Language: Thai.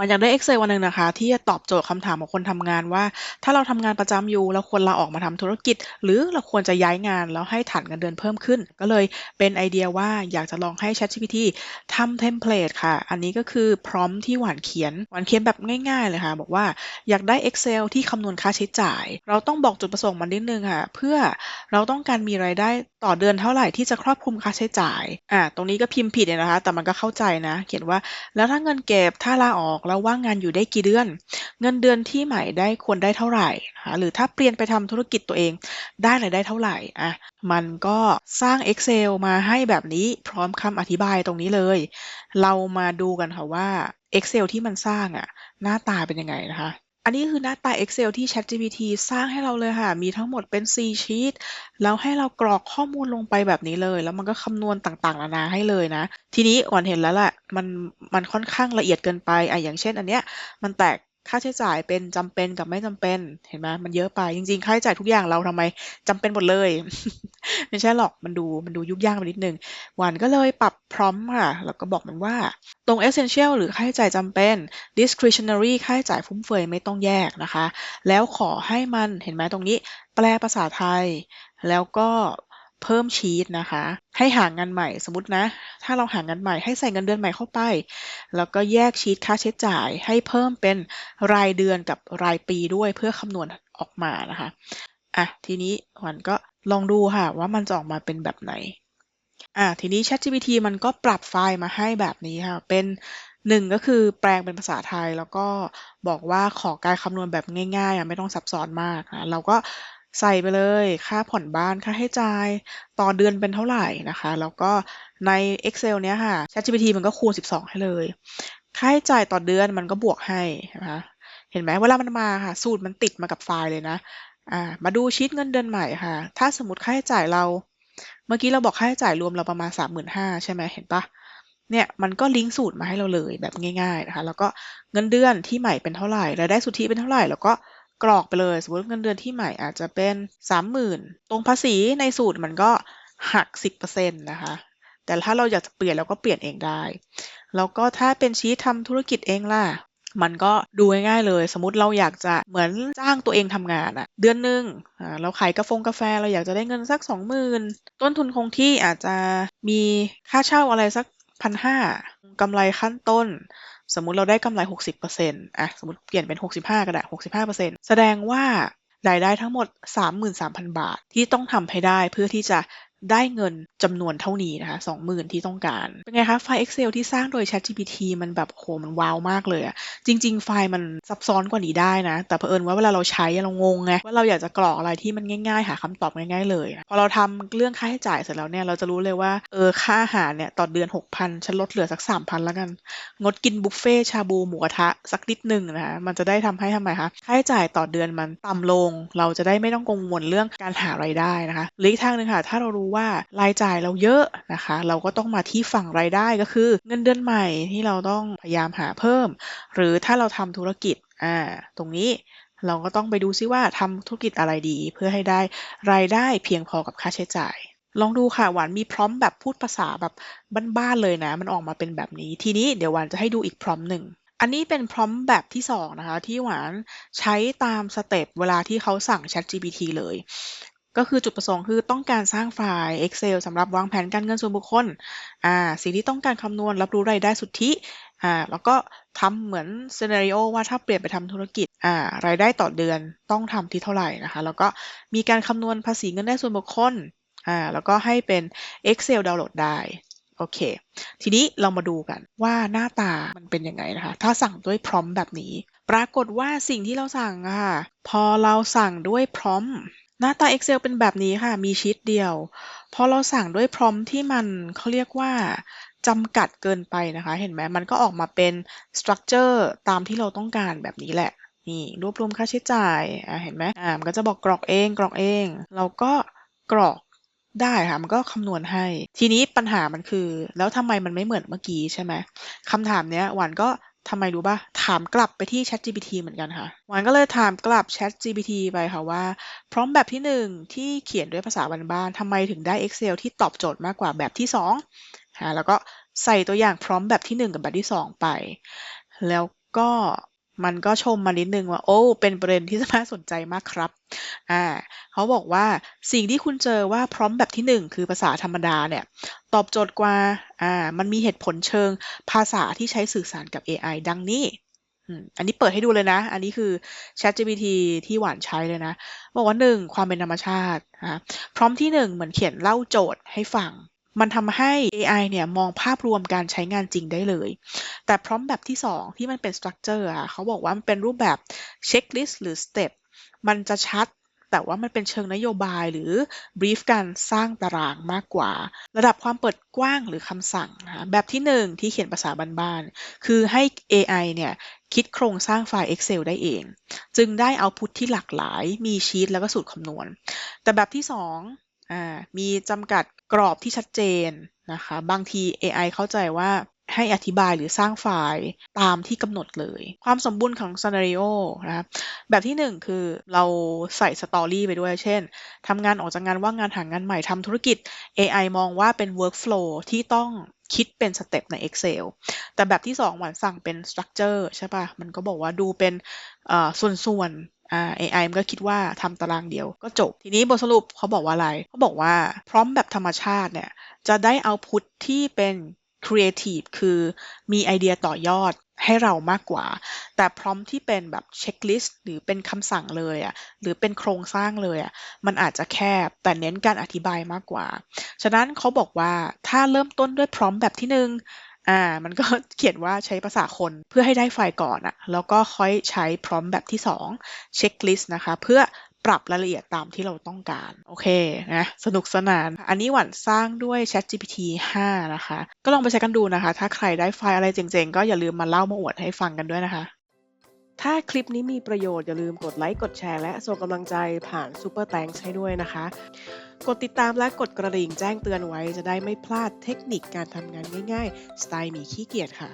วันอยากได้ Excel วันหนึ่งนะคะ ที่จะตอบโจทย์คำถามของคนทำงานว่า ถ้าเราทำงานประจำอยู่เราควรลาออกมาทำธุรกิจ หรือเราควรจะย้ายงานแล้วให้ฐานเงินเดือนเพิ่มขึ้น ก็เลยเป็นไอเดียว่าอยากจะลองให้ ChatGPT ทำเทมเพลตค่ะ อันนี้ก็คือพร้อมที่หวานเขียน หวานเขียนแบบง่ายๆเลยค่ะ บอกว่าอยากได้ Excel ที่คำนวณค่าใช้จ่าย เราต้องบอกจุดประสงค์มันนิดนึงค่ะ เพื่อเราต้องการมีรายได้ต่อเดือนเท่าไหร่ที่จะครอบคลุมค่าใช้จ่ายอ่าตรงนี้ก็พิมพ์ผิดเนี่ยนะคะ แต่มันก็เข้าใจนะ เขียนว่าแล้วถ้าเงินเก็บถ้าลาออกแล้วว่างงานอยู่ได้กี่เดือน เงินเดือนที่ใหม่ได้ควรได้เท่าไหร่นะคะหรือถ้าเปลี่ยนไปทำธุรกิจตัวเองได้รายได้เท่าไหร่อะมันก็สร้าง Excel มาให้แบบนี้พร้อมคำอธิบายตรงนี้เลย เรามาดูกันค่ะว่า Excel ที่มันสร้างอะหน้าตาเป็นยังไงนะคะ อันนี้คือหน้าตา Excel ที่ ChatGPT สร้างให้เราเลยค่ะ มีทั้งหมดเป็น 4 ชีต แล้วให้เรากรอกข้อมูลลงไปแบบนี้เลย แล้วมันก็คำนวณต่างๆ นานาให้เลยนะ ทีนี้อ่อนเห็นแล้วแหละ มัน มันค่อนข้างละเอียดเกินไป อะ อย่างเช่น อันเนี้ย มันแตก ค่าใช้จ่ายเป็นจำเป็นกับไม่จำเป็น เห็นไหมมันเยอะไป จริงๆ ค่าใช้จ่ายทุกอย่างเราทำไมจำเป็นหมดเลย ไม่ใช่หรอก มันดูมันดูยุ่งยากไปนิดนึง หวานก็เลยปรับพร้อมค่ะ แล้วก็บอกมันว่า ตรง essential หรือค่าใช้จ่ายจำเป็น discretionary ค่าใช้จ่ายฟุ่มเฟือยไม่ต้องแยกนะคะ แล้วขอให้มัน เห็นไหมตรงนี้ แปลภาษาไทย แล้วก็ เพิ่มชีตนะคะ ให้หางานใหม่ สมมตินะ ถ้าเราหางานใหม่ให้ใส่เงินเดือนใหม่เข้าไป แล้วก็แยกชีตค่าใช้จ่ายให้เพิ่มเป็นรายเดือนกับรายปีด้วยเพื่อคำนวณออกมานะคะ อะ ทีนี้หวันก็ลองดูค่ะว่ามันจะออกมาเป็นแบบไหน อะ ทีนี้ ChatGPT มันก็ปรับไฟล์มาให้แบบนี้ค่ะ เป็นหนึ่งก็คือแปลงเป็นภาษาไทยแล้วก็บอกว่าขอการคำนวณแบบง่ายๆอะไม่ต้องซับซ้อนมากนะเราก็ ใส่ไปเลย ค่าผ่อนบ้าน ค่าใช้จ่าย ต่อเดือนเป็นเท่าไหร่นะคะ แล้วก็ใน Excel เนี้ยค่ะ ChatGPT มันก็คูณ 12 ให้เลย ค่าใช้จ่ายต่อเดือนมันก็บวกให้นะคะเห็นไหมเวลามันมาค่ะ สูตรมันติดมากับไฟล์เลยนะอ่ามาดูชีตเงินเดือนใหม่ค่ะ ถ้าสมมติค่าใช้จ่ายเรา เมื่อกี้เราบอกค่าใช้จ่ายรวมเราประมาณ 35,000ใช่ไหมเห็นปะเนี่ยมันก็ลิงก์สูตรมาให้เราเลยแบบง่ายๆนะคะ แล้วก็เงินเดือนที่ใหม่เป็นเท่าไหร่รายได้สุทธิเป็นเท่าไหร่ แล้วก็ กรอกไปเลย สมมติเงินเดือนที่ใหม่อาจจะเป็น30,000ตรงภาษีในสูตรมันก็หัก10%นต์นะคะ แต่ถ้าเราอยากจะเปลี่ยนเราก็เปลี่ยนเองได้ แล้วก็ถ้าเป็นชีตทำธุรกิจเองล่ะ มันก็ดูง่ายๆเลย สมมติเราอยากจะเหมือนจ้างตัวเองทำงานอะเดือนหนึ่งเราขายกาแฟกาแฟเราอยากจะได้เงินสักสองหมื่นต้นทุนคงที่อาจจะมีค่าเช่าอะไรสัก พันห้ากำไรขั้นต้น สมมุติเราได้กำไร 60%อะสมมติเปลี่ยนเป็น 65 ก็ได้ 65%แสดงว่ารายได้ทั้งหมด 33,000 บาทที่ต้องทำให้ได้เพื่อที่จะ ได้เงินจำนวนเท่านี้นะคะ20,000ที่ต้องการ เป็นไงคะ ไฟล์ Excel ที่สร้างโดย ChatGPT มันแบบโหมันว้าวมากเลยอะจริง ๆ ไฟล์มันซับซ้อนกว่านี้ได้นะ แต่เผอิญว่าเวลาเราใช้เรางงไงว่าเราอยากจะกรอกอะไรที่มันง่าย ๆ หาคำตอบง่าย ๆ เลย พอเราทำเรื่องค่าใช้จ่ายเสร็จแล้วเนี่ยเราจะรู้เลยว่าเออค่าอาหารเนี่ยต่อเดือน 6,000 ฉันลดเหลือสัก 3,000 แล้วกัน งดกินบุฟเฟ่ชาบูหมูกระทะสักนิดหนึ่งนะคะมันจะได้ทำให้ทำไมคะค่าใช้จ่ายต่อเดือนมันต่ำลง เราจะได้ไม่ต้องกังวลเรื่องการหารายได้นะคะหรืออีกทางหนึ่งค่ะถ้าเรารู้ว่ารายจ่ายเราเยอะนะคะ เราก็ต้องมาที่ฝั่งรายได้ก็คือเงินเดือนใหม่ที่เราต้องพยายามหาเพิ่ม หรือถ้าเราทำธุรกิจอ่าตรงนี้เราก็ต้องไปดูซิว่าทำธุรกิจอะไรดี เพื่อให้ได้รายได้เพียงพอกับค่าใช้จ่าย ลองดูค่ะหวานมีพร้อมแบบพูดภาษาแบบบ้านๆเลยนะ มันออกมาเป็นแบบนี้ ทีนี้เดี๋ยวหวานจะให้ดูอีกพร้อมหนึ่งอันนี้เป็นพร้อมแบบที่สองนะคะที่หวานใช้ตามสเต็ปเวลาที่เขาสั่ง ChatGPT เลย ก็คือจุดประสงค์คือต้องการสร้างไฟล์ Excel สำหรับวางแผนการเงินส่วนบุคคล อ่า สิ่งที่ต้องการคำนวณรับรู้รายได้สุทธิ อ่า แล้วก็ทำเหมือนซีนารีโอว่าถ้าเปลี่ยนไปทำธุรกิจ อ่า รายได้ต่อเดือนต้องทำที่เท่าไหร่นะคะ แล้วก็มีการคำนวณภาษีเงินได้ส่วนบุคคล อ่า แล้วก็ให้เป็น Excel ดาวน์โหลดได้ โอเค ทีนี้เรามาดูกันว่าหน้าตามันเป็นยังไงนะคะ ถ้าสั่งด้วยพร้อมแบบนี้ ปรากฏว่าสิ่งที่เราสั่งอะค่ะ พอเราสั่งด้วยพร้อม หน้าตา Excel เป็นแบบนี้ค่ะ มีชีตเดียว พอเราสั่งด้วยพร้อมที่มัน เขาเรียกว่า จำกัดเกินไปนะคะ เห็นไหม มันก็ออกมาเป็นสตรัคเจอร์ตามที่เราต้องการแบบนี้แหละ นี่ รวบรวมค่าใช้จ่าย อ่า เห็นไหมอ่า มันก็จะบอกกรอกเอง กรอกเอง เราก็กรอกได้ค่ะ มันก็คำนวณให้ ทีนี้ปัญหามันคือ แล้วทำไมมันไม่เหมือนเมื่อกี้ใช่ไหมคำถามเนี้ยหวานก็ ทำไมรู้ปะถามกลับไปที่ ChatGPT เหมือนกันค่ะหวานก็เลยถามกลับ ChatGPT ไปค่ะว่า พร้อมแบบที่หนึ่งที่เขียนด้วยภาษาบ้านๆทำไมถึงได้ Excel ที่ตอบโจทย์มากกว่าแบบที่สองค่ะแล้วก็ใส่ตัวอย่างพร้อมแบบที่หนึ่งกับแบบที่สองไป แล้วก็ มันก็ชมมานิดนึงว่า โอ้ เป็นประเด็นที่น่าสนใจมากครับ อ่าเขาบอกว่าสิ่งที่คุณเจอว่าพร้อมแบบที่หนึ่งคือภาษาธรรมดาเนี่ย ตอบโจทย์กว่า อ่า มันมีเหตุผลเชิงภาษาที่ใช้สื่อสารกับ AI ดังนี้อันนี้เปิดให้ดูเลยนะ อันนี้คือ ChatGPT ที่หวานใช้เลยนะ บอกว่าหนึ่งความเป็นธรรมชาตินะพร้อมที่หนึ่งเหมือนเขียนเล่าโจทย์ให้ฟัง มันทำให้ AI เนี่ยมองภาพรวมการใช้งานจริงได้เลย แต่พร้อมแบบที่ 2 ที่มันเป็น structure อะเขาบอกว่ามันเป็นรูปแบบ checklist หรือ step มันจะชัดแต่ว่ามันเป็นเชิงนโยบายหรือ brief การสร้างตารางมากกว่า ระดับความเปิดกว้างหรือคำสั่งนะคะแบบที่ 1 ที่เขียนภาษาบ้านๆคือให้ AI เนี่ยคิดโครงสร้างไฟล์ Excel ได้เอง จึงได้เอาพุทที่หลากหลาย มีชีตแล้วก็สูตรคำนวณ แต่แบบที่2อ่ามีจำกัดกรอบที่ชัดเจนนะคะ บางที AI เข้าใจว่า ให้อธิบายหรือสร้างไฟล์ตามที่กำหนดเลย ความสมบูรณ์ของ scenario นะคะแบบที่ 1 คือเราใส่สตอรี่ไปด้วย เช่นทำงานออกจากงานว่างงานหางานใหม่ทำธุรกิจ AI มองว่าเป็น workflow ที่ต้องคิดเป็นสเต็ปใน Excel แต่แบบที่ 2 หวานสั่งเป็น structure ใช่ปะมันก็บอกว่าดูเป็นส่วนๆอ่า AI มันก็คิดว่าทำตารางเดียวก็จบ ทีนี้บทสรุปเขาบอกว่าอะไร เขาบอกว่าพร้อมแบบธรรมชาติเนี่ย จะได้เอาพุทที่เป็น creative คือมีไอเดียต่อยอดให้เรามากกว่า แต่พร้อมที่เป็นแบบเช็คลิสต์หรือเป็นคำสั่งเลยอะ่ะหรือเป็นโครงสร้างเลยอะ่ะมันอาจจะแคบแต่เน้นการอธิบายมากกว่า ฉะนั้นเขาบอกว่าถ้าเริ่มต้นด้วยพร้อมแบบที่หนึ่งอ่ามันก็เขียนว่าใช้ภาษาคนเพื่อให้ได้ไฟล์ก่อนอะแล้วก็ค่อยใช้พร้อมแบบที่สองเช็คลิสต์นะคะ เพื่อ ปรับรายละเอียดตามที่เราต้องการ โอเคนะสนุกสนาน อันนี้หวันสร้างด้วย ChatGPT 5 นะคะ ก็ลองไปใช้กันดูนะคะ ถ้าใครได้ไฟล์อะไรเจ๋งๆ ก็อย่าลืมมาเล่ามาอวดให้ฟังกันด้วยนะคะถ้าคลิปนี้มีประโยชน์อย่าลืมกดไลค์ กดแชร์และส่งกำลังใจผ่าน Super Thanks ให้ด้วยนะคะ กดติดตามและกดกระดิ่งแจ้งเตือนไว้จะได้ไม่พลาดเทคนิคการทำงานง่ายๆ สไตล์หมีขี้เกียจค่ะ